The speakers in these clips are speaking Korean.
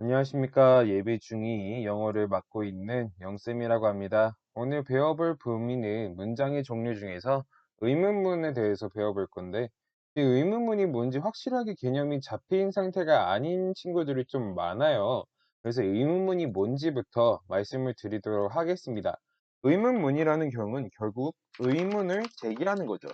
안녕하십니까. 예배 중이 영어를 맡고 있는 영쌤이라고 합니다. 오늘 배워볼 범위는 문장의 종류 중에서 의문문에 대해서 배워볼 건데, 이 의문문이 뭔지 확실하게 개념이 잡힌 상태가 아닌 친구들이 좀 많아요. 그래서 의문문이 뭔지부터 말씀을 드리도록 하겠습니다. 의문문이라는 경우는 결국 의문을 제기하는 거죠.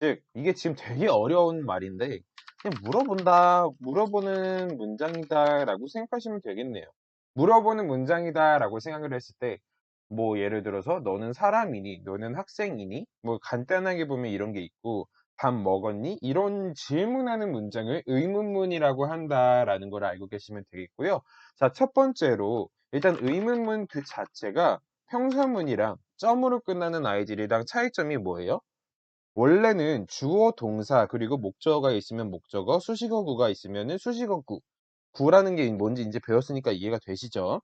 즉, 이게 지금 되게 어려운 말인데, 그냥 물어본다, 물어보는 문장이다라고 생각하시면 되겠네요. 물어보는 문장이다라고 생각을 했을 때, 뭐 예를 들어서 너는 사람이니, 너는 학생이니, 뭐 간단하게 보면 이런 게 있고, 밥 먹었니? 이런 질문하는 문장을 의문문이라고 한다라는 걸 알고 계시면 되겠고요. 자, 첫 번째로 일단 의문문 그 자체가 평서문이랑 점으로 끝나는 아이들이랑 차이점이 뭐예요? 원래는 주어, 동사, 그리고 목적어가 있으면 목적어, 수식어구가 있으면은 수식어구. 구라는 게 뭔지 이제 배웠으니까 이해가 되시죠?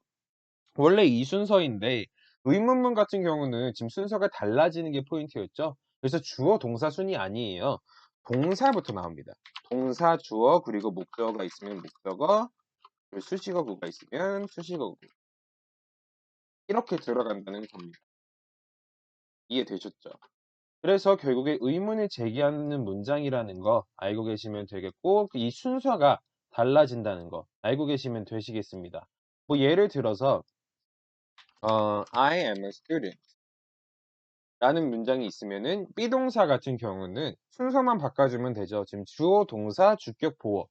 원래 이 순서인데 의문문 같은 경우는 지금 순서가 달라지는 게 포인트였죠. 그래서 주어, 동사 순이 아니에요. 동사부터 나옵니다. 동사, 주어, 그리고 목적어가 있으면 목적어, 수식어구가 있으면 수식어구. 이렇게 들어간다는 겁니다. 이해되셨죠? 그래서 결국에 의문을 제기하는 문장이라는 거 알고 계시면 되겠고 이 순서가 달라진다는 거 알고 계시면 되시겠습니다. 뭐 예를 들어서 어, I am a student 라는 문장이 있으면은 비동사 같은 경우는 순서만 바꿔주면 되죠. 지금 주어, 동사, 주격, 보어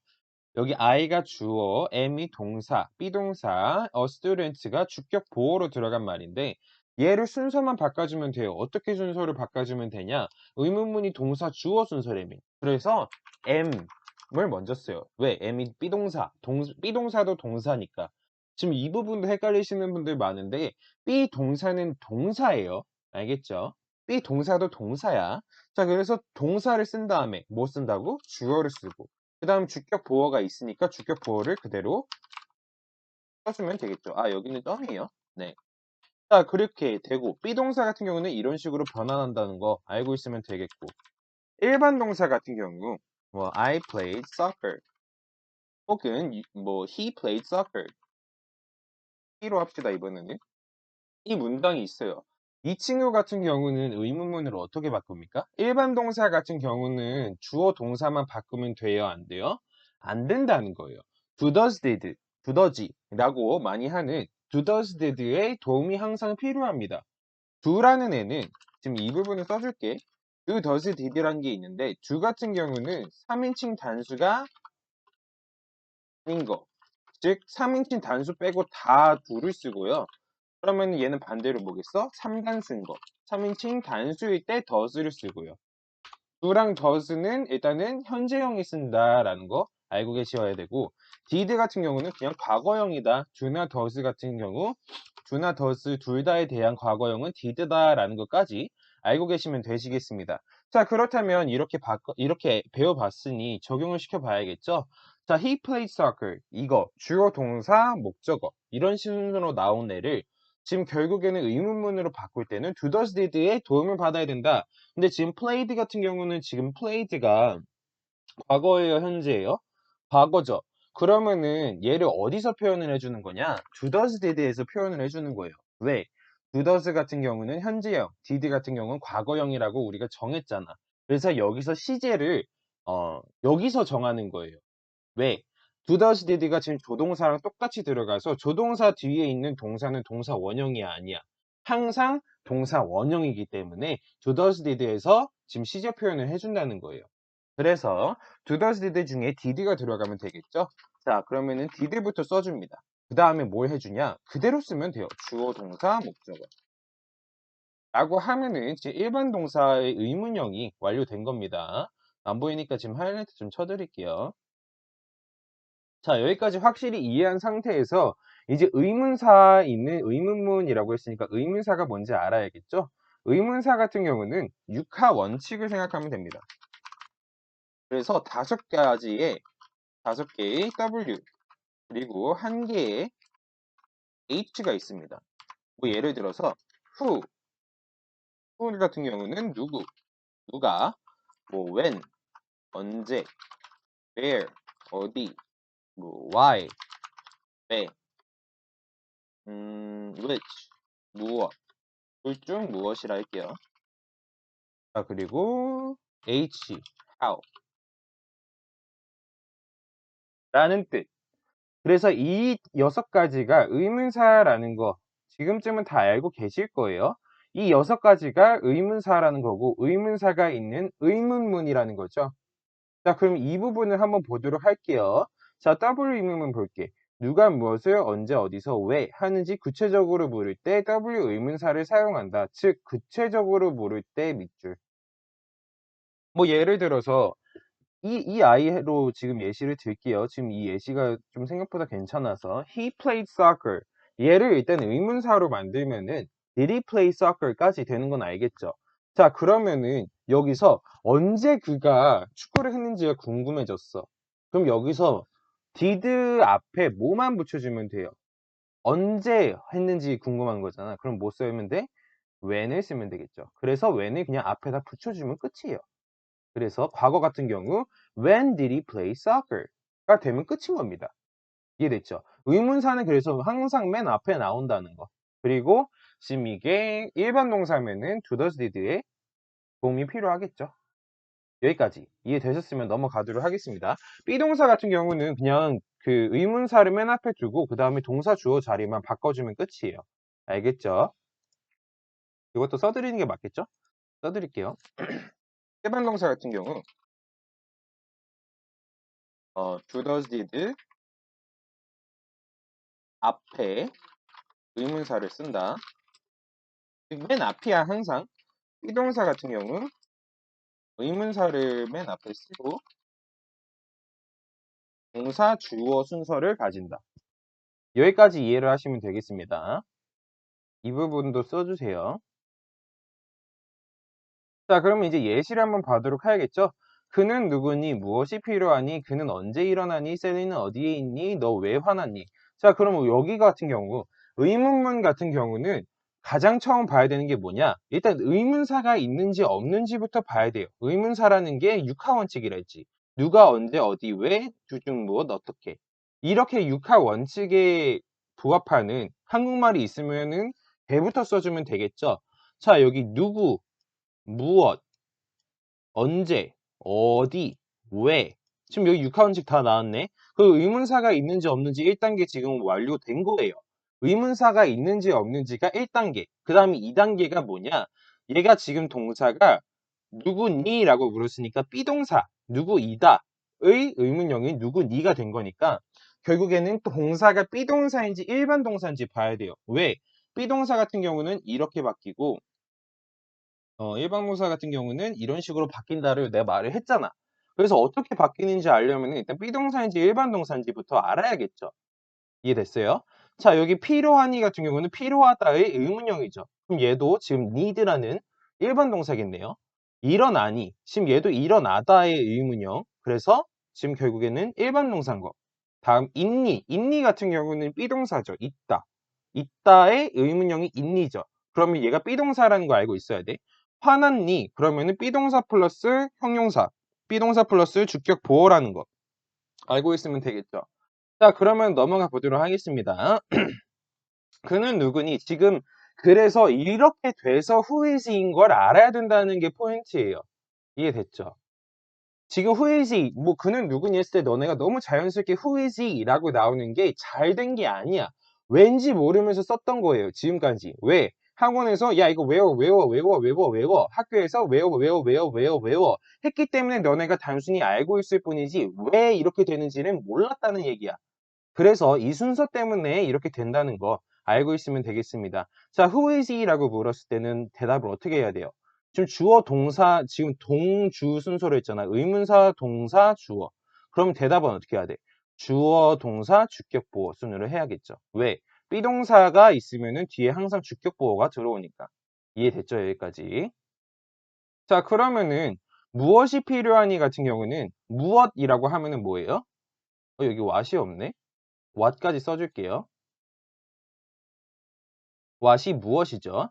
여기 I가 주어, am이 동사, 비동사, a student가 주격, 보어로 들어간 말인데 얘를 순서만 바꿔주면 돼요. 어떻게 순서를 바꿔주면 되냐? 의문문이 동사 주어 순서래미. 그래서 am을 먼저 써요. 왜? am이 비동사, 동, 비동사도 동사니까. 지금 이 부분도 헷갈리시는 분들 많은데 비동사는 동사예요. 알겠죠? 비동사도 동사야. 자, 그래서 동사를 쓴 다음에 뭐 쓴다고? 주어를 쓰고. 그 다음 주격 보어가 있으니까 주격 보어를 그대로 써주면 되겠죠. 아, 여기는 점이에요. 네. 자, 그렇게 되고, 비동사 같은 경우는 이런 식으로 변환한다는 거 알고 있으면 되겠고, 일반 동사 같은 경우, 뭐, I played soccer. 혹은, 뭐, he played soccer. he로 합시다, 이번에는. 이 문장이 있어요. 이 친구 같은 경우는 의문문으로 어떻게 바꿉니까? 일반 동사 같은 경우는 주어 동사만 바꾸면 돼요? 안 돼요? 안 된다는 거예요. do, does, did, 두더지라고 많이 하는 do, did의 도움이 항상 필요합니다. do라는 애는 지금 이 부분을 써줄게. did라는 게 있는데 do 같은 경우는 3인칭 단수가 아닌 거. 즉 3인칭 단수 빼고 다 do를 쓰고요. 그러면 얘는 반대로 뭐겠어? 3단수인 거. 3인칭 단수일 때 does를 쓰고요. do랑 does는 일단은 현재형이 쓴다라는 거 알고 계셔야 되고 did 같은 경우는 그냥 과거형이다. do나 does 같은 경우 do나 does 둘 다에 대한 과거형은 did다라는 것까지 알고 계시면 되시겠습니다. 자 그렇다면 이렇게 바꿔, 이렇게 배워봤으니 적용을 시켜봐야겠죠. 자 he played soccer 이거 주어 동사 목적어 이런 순서로 나온 애를 지금 결국에는 의문문으로 바꿀 때는 do, does, did의 도움을 받아야 된다. 근데 지금 played 같은 경우는 지금 played가 과거예요, 현재예요? 과거죠. 그러면은 얘를 어디서 표현을 해주는 거냐? does, did에서 표현을 해주는 거예요. 왜? does 같은 경우는 현재형, did 같은 경우는 과거형이라고 우리가 정했잖아. 그래서 여기서 시제를 어, 여기서 정하는 거예요. 왜? does, did가 지금 조동사랑 똑같이 들어가서 조동사 뒤에 있는 동사는 동사 원형이 아니야. 항상 동사 원형이기 때문에 does, did에서 지금 시제 표현을 해준다는 거예요. 그래서 do, does, did 중에 did가 들어가면 되겠죠? 자, 그러면은 did부터 써줍니다. 그 다음에 뭘 해주냐? 그대로 쓰면 돼요. 주어, 동사, 목적어. 라고 하면은 제 일반 동사의 의문형이 완료된 겁니다. 안 보이니까 지금 하이라이트 좀 쳐드릴게요. 자, 여기까지 확실히 이해한 상태에서 이제 의문사 있는 의문문이라고 했으니까 의문사가 뭔지 알아야겠죠? 의문사 같은 경우는 육하 원칙을 생각하면 됩니다. 그래서 다섯 가지의 다섯 개의 W 그리고 한 개의 H가 있습니다. 뭐 예를 들어서 who, who 같은 경우는 누구, 누가, 뭐 when, 언제, where, 어디, 뭐 why, 왜, 음, which, 무엇, 둘 중 무엇이라 할게요. 자, 그리고 h, how 라는 뜻. 그래서 이 여섯 가지가 의문사라는 거 지금쯤은 다 알고 계실 거예요. 이 여섯 가지가 의문사라는 거고 의문사가 있는 의문문이라는 거죠. 자, 그럼 이 부분을 한번 보도록 할게요. 자, W 의문문 볼게. 누가 무엇을 언제 어디서 왜 하는지 구체적으로 물을 때 W 의문사를 사용한다. 즉 구체적으로 물을 때 밑줄. 뭐 예를 들어서 이, 이 아이로 지금 예시를 들게요. 지금 이 예시가 좀 생각보다 괜찮아서 He played soccer. 얘를 일단 의문사로 만들면은 Did he play soccer까지 되는 건 알겠죠? 자 그러면은 여기서 언제 그가 축구를 했는지가 궁금해졌어. 그럼 여기서 did 앞에 뭐만 붙여주면 돼요. 언제 했는지 궁금한 거잖아. 그럼 뭐 쓰면 돼? when을 쓰면 되겠죠. 그래서 when을 그냥 앞에다 붙여주면 끝이에요. 그래서 과거 같은 경우 When did he play soccer?가 되면 끝인 겁니다. 이해됐죠? 의문사는 그래서 항상 맨 앞에 나온다는 거. 그리고 지금 이게 일반 동사면은 do, does, did에 도움이 필요하겠죠. 여기까지 이해되셨으면 넘어가도록 하겠습니다. B동사 같은 경우는 그냥 그 의문사를 맨 앞에 두고 그 다음에 동사 주어 자리만 바꿔주면 끝이에요. 알겠죠? 이것도 써드리는 게 맞겠죠? 써드릴게요. 일반 동사 같은 경우 어, do, does, did 앞에 의문사를 쓴다. 맨 앞이야 항상. 비동사 같은 경우 의문사를 맨 앞에 쓰고 동사 주어 순서를 가진다. 여기까지 이해를 하시면 되겠습니다. 이 부분도 써주세요. 자, 그러면 이제 예시를 한번 봐도록 해야겠죠? 그는 누구니? 무엇이 필요하니? 그는 언제 일어나니? 셀리는 어디에 있니? 너 왜 화났니? 자, 그러면 여기 같은 경우 의문문 같은 경우는 가장 처음 봐야 되는 게 뭐냐? 일단 의문사가 있는지 없는지부터 봐야 돼요. 의문사라는 게 육하 원칙이라 했지. 누가 언제 어디 왜 주중 무엇 어떻게 이렇게 육하 원칙에 부합하는 한국말이 있으면은 배부터 써주면 되겠죠. 자 여기 누구 무엇 언제 어디 왜 지금 여기 육하 원칙 다 나왔네. 그 의문사가 있는지 없는지 1단계 지금 완료된 거예요. 의문사가 있는지 없는지가 1단계. 그 다음에 2단계가 뭐냐? 얘가 지금 동사가 누구니? 라고 물었으니까 B동사, 누구이다. 의 의문형이 누구니가 된 거니까 결국에는 동사가 B동사인지 일반 동사인지 봐야 돼요. 왜? B동사 같은 경우는 이렇게 바뀌고 어, 일반 동사 같은 경우는 이런 식으로 바뀐다를 내가 말을 했잖아. 그래서 어떻게 바뀌는지 알려면 일단 B동사인지 일반 동사인지부터 알아야겠죠. 이해됐어요? 자, 여기 필요하니 같은 경우는 필요하다의 의문형이죠. 그럼 얘도 지금 need라는 일반 동사겠네요. 일어나니, 지금 얘도 일어나다의 의문형. 그래서 지금 결국에는 일반 동사인 거. 다음 있니, 있니 같은 경우는 비동사죠. 있다. 있다의 의문형이 있니죠. 그러면 얘가 비동사라는 거 알고 있어야 돼. 화났니? 그러면은 비동사 플러스 형용사, 비동사 플러스 주격 보호라는 거 알고 있으면 되겠죠. 자, 그러면 넘어가 보도록 하겠습니다. 그는 누구니? 지금 그래서 이렇게 돼서 후이지인 걸 알아야 된다는 게 포인트예요. 이해됐죠? 지금 후이지, 뭐 그는 누구니 했을 때 너네가 너무 자연스럽게 후이지라고 나오는 게 잘 된 게 아니야. 왠지 모르면서 썼던 거예요. 지금까지. 왜? 학원에서 야 이거 외워 외워 외워 외워 외워 학교에서 외워 외워 외워 외워 외워 했기 때문에 너네가 단순히 알고 있을 뿐이지 왜 이렇게 되는지는 몰랐다는 얘기야. 그래서 이 순서 때문에 이렇게 된다는 거 알고 있으면 되겠습니다. 자, who is he라고 물었을 때는 대답을 어떻게 해야 돼요? 지금 주어, 동사, 지금 동주 순서로 했잖아. 의문사, 동사, 주어. 그럼 대답은 어떻게 해야 돼? 주어, 동사, 주격 보호 순으로 해야겠죠. 왜? 비동사가 있으면은 뒤에 항상 주격 보호가 들어오니까. 이해됐죠? 여기까지. 자, 그러면은 무엇이 필요하니 같은 경우는 무엇이라고 하면은 뭐예요? 어, 여기 what이 없네. what까지 써줄게요. what이 무엇이죠?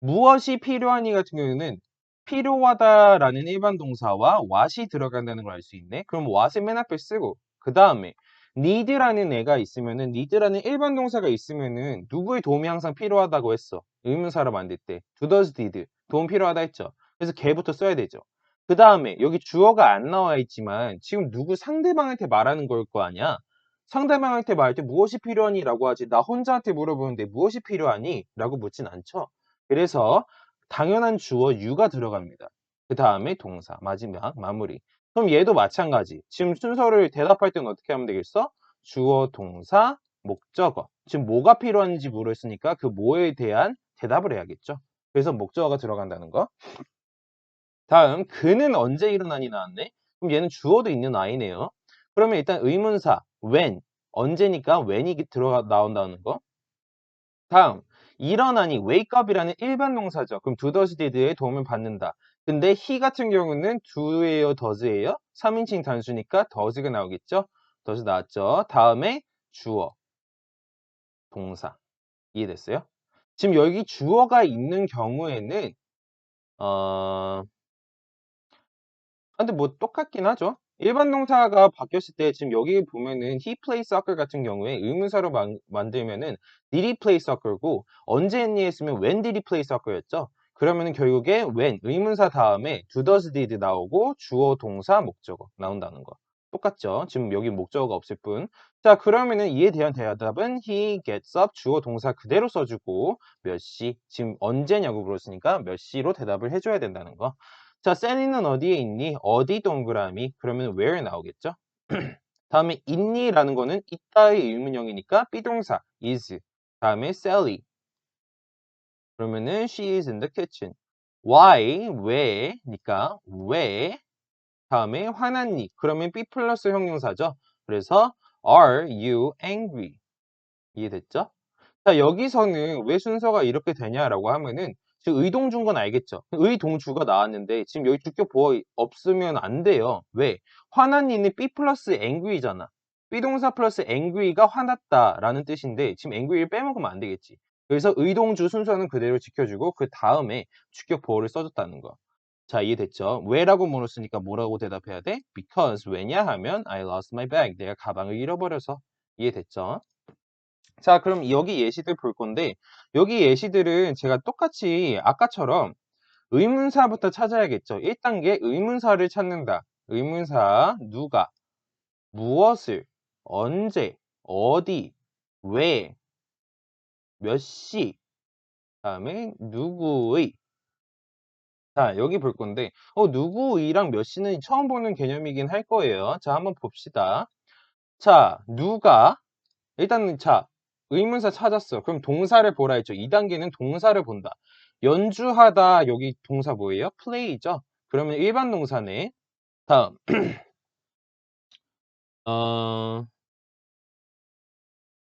무엇이 필요하니 같은 경우는 필요하다라는 일반 동사와 what이 들어간다는 걸 알 수 있네. 그럼 what을 맨 앞에 쓰고 그 다음에 need라는 애가 있으면은 need라는 일반 동사가 있으면은 누구의 도움이 항상 필요하다고 했어. 의문사로 만들 때 do does did 도움 필요하다 했죠. 그래서 걔부터 써야 되죠. 그 다음에 여기 주어가 안 나와 있지만 지금 누구 상대방한테 말하는 걸 거 아니야. 상대방한테 말할 때 무엇이 필요하니? 라고 하지 나 혼자한테 물어보는데 무엇이 필요하니? 라고 묻진 않죠. 그래서 당연한 주어 you가 들어갑니다. 그 다음에 동사 마지막 마무리 그럼 얘도 마찬가지 지금 순서를 대답할 때는 어떻게 하면 되겠어? 주어 동사 목적어 지금 뭐가 필요한지 물었으니까 그 뭐에 대한 대답을 해야겠죠. 그래서 목적어가 들어간다는 거. 다음 그는 언제 일어나니 나왔네. 그럼 얘는 주어도 있는 아이네요. 그러면 일단 의문사 when 언제니까 when이 들어가 나온다는 거. 다음 일어나니 wake up이라는 일반 동사죠. 그럼 do does did의 도움을 받는다. 근데 he 같은 경우는 do예요, does예요? 3인칭 단수니까 does가 나오겠죠? does 나왔죠. 다음에 주어 동사 이해됐어요? 지금 여기 주어가 있는 경우에는 어 근데 뭐 똑같긴 하죠. 일반 동사가 바뀌었을 때 지금 여기 보면은 he play soccer 같은 경우에 의문사로 만, 만들면은 did he play soccer고 언제 했니 했으면 when did he play soccer였죠. 그러면은 결국에 when 의문사 다음에 do does did 나오고 주어 동사 목적어 나온다는 거. 똑같죠. 지금 여기 목적어가 없을 뿐. 자, 그러면은 이에 대한 대답은 he gets up 주어 동사 그대로 써주고 몇 시, 지금 언제냐고 물었으니까 몇 시로 대답을 해줘야 된다는 거. 자, 셀리는 어디에 있니? 어디 동그라미? 그러면 where 나오겠죠? 다음에 있니라는 거는 있다의 의문형이니까 비동사 is. 다음에 Sally. 그러면은 she is in the kitchen. why? 왜니까 왜? 다음에 화났니? 그러면 B 플러스 형용사죠. 그래서 are you angry? 이해됐죠? 자, 여기서는 왜 순서가 이렇게 되냐라고 하면은 지금 의동주인 건 알겠죠? 의동주가 나왔는데 지금 여기 주격 보어 없으면 안 돼요. 왜? 화난이는 B 플러스 angry잖아. B동사 플러스 angry가 화났다라는 뜻인데 지금 angry를 빼먹으면 안 되겠지. 그래서 의동주 순서는 그대로 지켜주고 그 다음에 주격 보어를 써줬다는 거. 자, 이해됐죠? 왜라고 물었으니까 뭐라고 대답해야 돼? Because 왜냐 하면 I lost my bag. 내가 가방을 잃어버려서. 이해됐죠? 자, 그럼 여기 예시들 볼 건데 여기 예시들은 제가 똑같이 아까처럼 의문사부터 찾아야겠죠. 1단계 의문사를 찾는다. 의문사 누가, 무엇을, 언제, 어디, 왜, 몇 시, 다음에 누구의 자, 여기 볼 건데 어, 누구이랑 몇 시는 처음 보는 개념이긴 할 거예요. 자, 한번 봅시다. 자, 누가 일단 자, 의문사 찾았어. 그럼 동사를 보라 했죠. 2단계는 동사를 본다. 연주하다 여기 동사 뭐예요? play죠. 그러면 일반 동사네. 다음 어...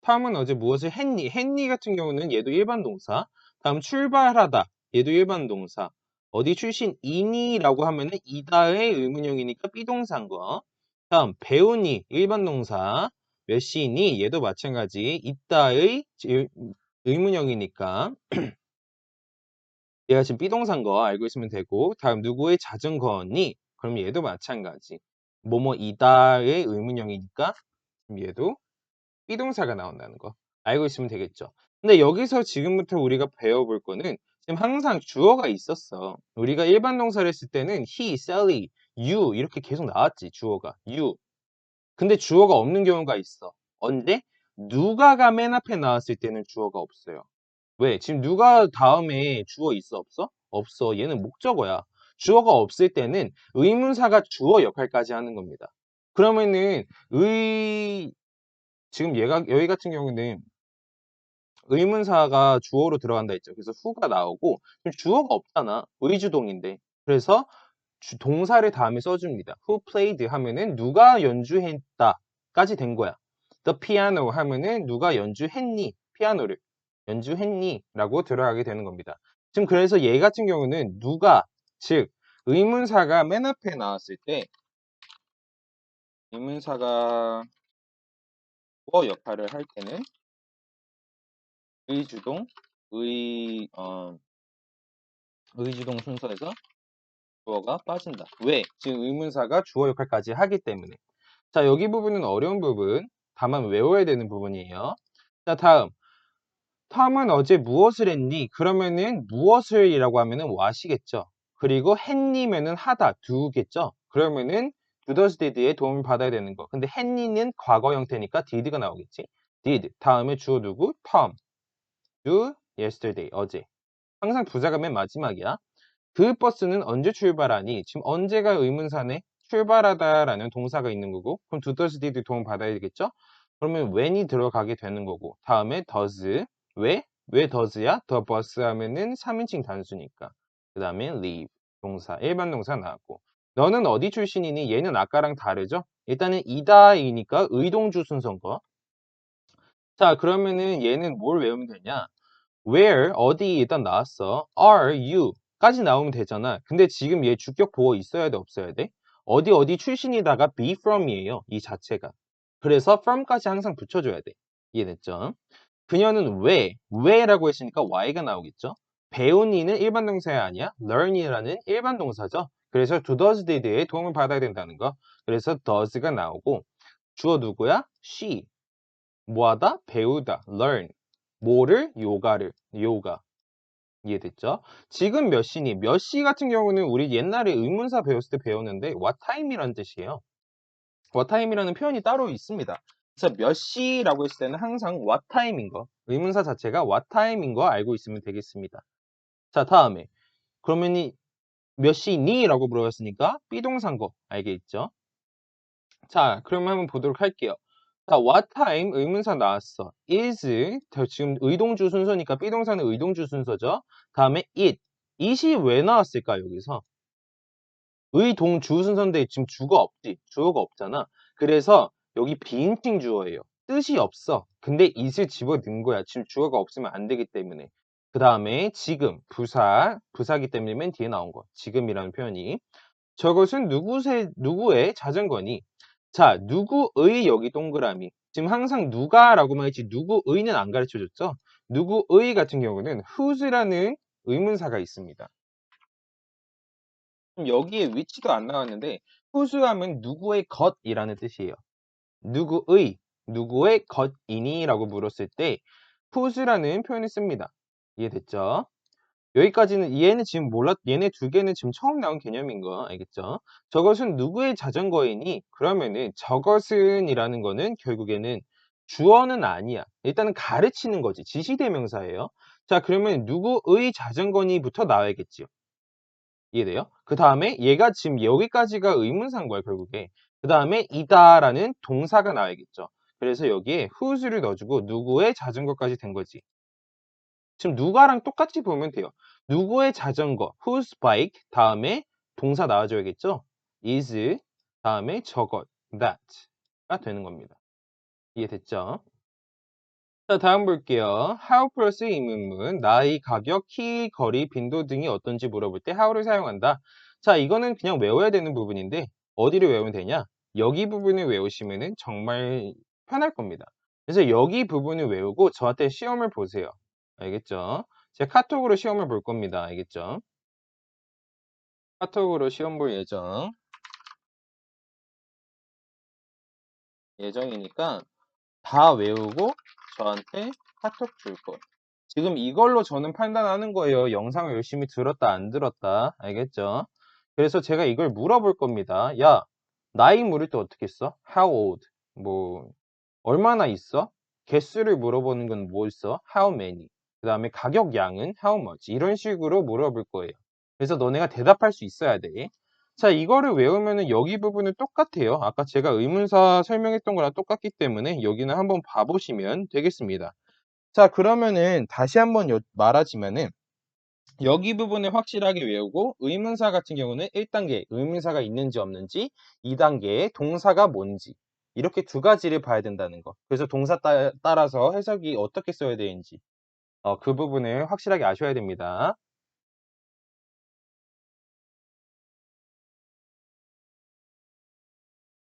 탐은 어제 무엇을 했니? 했니 같은 경우는 얘도 일반 동사. 다음 출발하다. 얘도 일반 동사. 어디 출신이니? 라고 하면은 이다의 의문형이니까 비동사인 거. 다음 배우니 일반 동사. 몇 시니? 얘도 마찬가지. 있다의 의문형이니까 얘가 지금 비동사인 거 알고 있으면 되고 다음 누구의 자전거니? 그럼 얘도 마찬가지. 뭐뭐이다의 의문형이니까 얘도 비동사가 나온다는 거 알고 있으면 되겠죠. 근데 여기서 지금부터 우리가 배워볼 거는 지금 항상 주어가 있었어. 우리가 일반 동사를 했을 때는 he, Sally, you 이렇게 계속 나왔지 주어가 you 근데 주어가 없는 경우가 있어. 언제? 누가가 맨 앞에 나왔을 때는 주어가 없어요. 왜? 지금 누가 다음에 주어 있어 없어? 없어. 얘는 목적어야. 주어가 없을 때는 의문사가 주어 역할까지 하는 겁니다. 그러면은 의 지금 얘가 여기 같은 경우는 의문사가 주어로 들어간다 했죠. 그래서 후가 나오고 주어가 없잖아. 의주동인데. 그래서 동사를 다음에 써줍니다. Who played 하면은 누가 연주했다까지 된 거야. The piano 하면은 누가 연주했니? 피아노를 연주했니? 라고 들어가게 되는 겁니다. 지금 그래서 얘 같은 경우는 누가 즉 의문사가 맨 앞에 나왔을 때 의문사가 뭐 역할을 할 때는 의주동 의 어, 의주동 순서에서 주어가 빠진다. 왜? 지금 의문사가 주어 역할까지 하기 때문에. 자, 여기 부분은 어려운 부분. 다만 외워야 되는 부분이에요. 자, 다음. 톰은 어제 무엇을 했니? 그러면은 무엇을 이라고 하면은 what이겠죠. 그리고 했니면은 하다, do겠죠. 그러면은 does, did의 도움을 받아야 되는 거. 근데 했니는 과거 형태니까 did가 나오겠지. did. 다음에 주어 누구? 톰. do, yesterday. 어제. 항상 부사가 맨 마지막이야. 그 버스는 언제 출발하니? 지금 언제가 의문사네? 출발하다라는 동사가 있는 거고 그럼 do, does, did 도움 받아야 되겠죠? 그러면 when이 들어가게 되는 거고 다음에 does 왜? 왜 does야? the bus 하면은 3인칭 단수니까 그 다음에 leave 동사 일반 동사 나왔고 너는 어디 출신이니? 얘는 아까랑 다르죠? 일단은 이다이니까 의동주 순서인 거. 자 그러면은 얘는 뭘 외우면 되냐? where 어디 일단 나왔어. are you 까지 나오면 되잖아. 근데 지금 얘 주격 보호 있어야 돼 없어야 돼? 어디 어디 출신이다가 be from이에요. 이 자체가. 그래서 from까지 항상 붙여줘야 돼. 이해됐죠? 그녀는 왜, 왜라고 했으니까 why가 나오겠죠? 배우니는 일반 동사가 아니야. learn이라는 일반 동사죠. 그래서 do, does, did의 도움을 받아야 된다는 거. 그래서 does가 나오고 주어 누구야? she. 뭐하다? 배우다. learn. 뭐를? 요가를. 요가. 이해됐죠? 지금 몇 시니? 몇 시 같은 경우는 우리 옛날에 의문사 배웠을 때 배웠는데 what time이라는 뜻이에요. what time이라는 표현이 따로 있습니다. 그래서 몇 시라고 했을 때는 항상 what time인 거, 의문사 자체가 what time인 거 알고 있으면 되겠습니다. 자, 다음에 그러면 이 몇 시니? 라고 물어봤으니까 비동사인 거 알겠죠? 자, 그러면 한번 보도록 할게요. 자, what time 의문사 나왔어. is 지금 의동주 순서니까 비동사는 의동주 순서죠. 다음에 it. it이 왜 나왔을까 여기서? 의동주 순서인데 지금 주가 없지. 주어가 없잖아. 그래서 여기 비인칭 주어예요. 뜻이 없어. 근데 it을 집어넣은 거야. 지금 주어가 없으면 안 되기 때문에. 그 다음에 지금 부사 부사기 때문에 맨 뒤에 나온 거. 지금이라는 표현이. 저것은 누구의 누구의 자전거니? 자, 누구의 여기 동그라미. 지금 항상 누가라고만 했지 누구의는 안 가르쳐줬죠? 누구의 같은 경우는 whose라는 의문사가 있습니다. 여기에 위치도 안 나왔는데 whose 하면 누구의 것이라는 뜻이에요. 누구의, 누구의 것이니? 라고 물었을 때 whose라는 표현을 씁니다. 이해됐죠? 여기까지는 얘는 지금 몰랐 얘네 두 개는 지금 처음 나온 개념인 거 알겠죠? 저것은 누구의 자전거이니? 그러면은 저것은 이라는 거는 결국에는 주어는 아니야. 일단은 가르치는 거지. 지시대명사예요. 자, 그러면 누구의 자전거니부터 나와야겠지요. 이해돼요? 그 다음에 얘가 지금 여기까지가 의문사인 거야, 결국에. 그 다음에 이다라는 동사가 나와야겠죠. 그래서 여기에 whose를 넣어주고 누구의 자전거까지 된 거지. 지금 누가랑 똑같이 보면 돼요. 누구의 자전거, whose bike, 다음에 동사 나와줘야겠죠? is, 다음에 저것, that가 되는 겁니다. 이해됐죠? 자, 다음 볼게요. how 플러스 의문문, 나이, 가격, 키, 거리, 빈도 등이 어떤지 물어볼 때 how를 사용한다. 자, 이거는 그냥 외워야 되는 부분인데 어디를 외우면 되냐? 여기 부분을 외우시면 정말 편할 겁니다. 그래서 여기 부분을 외우고 저한테 시험을 보세요. 알겠죠? 제가 카톡으로 시험을 볼 겁니다. 알겠죠? 카톡으로 시험 볼 예정. 예정이니까 다 외우고 저한테 카톡 줄 거. 지금 이걸로 저는 판단하는 거예요. 영상을 열심히 들었다 안 들었다. 알겠죠? 그래서 제가 이걸 물어볼 겁니다. 야, 나이 물을 때 어떻게 써? How old? 뭐 얼마나 있어? 개수를 물어보는 건 뭐 있어? How many? 그 다음에 가격 양은 how much 이런 식으로 물어볼 거예요. 그래서 너네가 대답할 수 있어야 돼. 자, 이거를 외우면은 여기 부분은 똑같아요. 아까 제가 의문사 설명했던 거랑 똑같기 때문에 여기는 한번 봐보시면 되겠습니다. 자, 그러면은 다시 한번 말하지만은 여기 부분을 확실하게 외우고 의문사 같은 경우는 1단계 의문사가 있는지 없는지 2단계 동사가 뭔지 이렇게 두 가지를 봐야 된다는 거. 그래서 동사 따, 라서 해석이 어떻게 써야 되는지 어, 그 부분을 확실하게 아셔야 됩니다.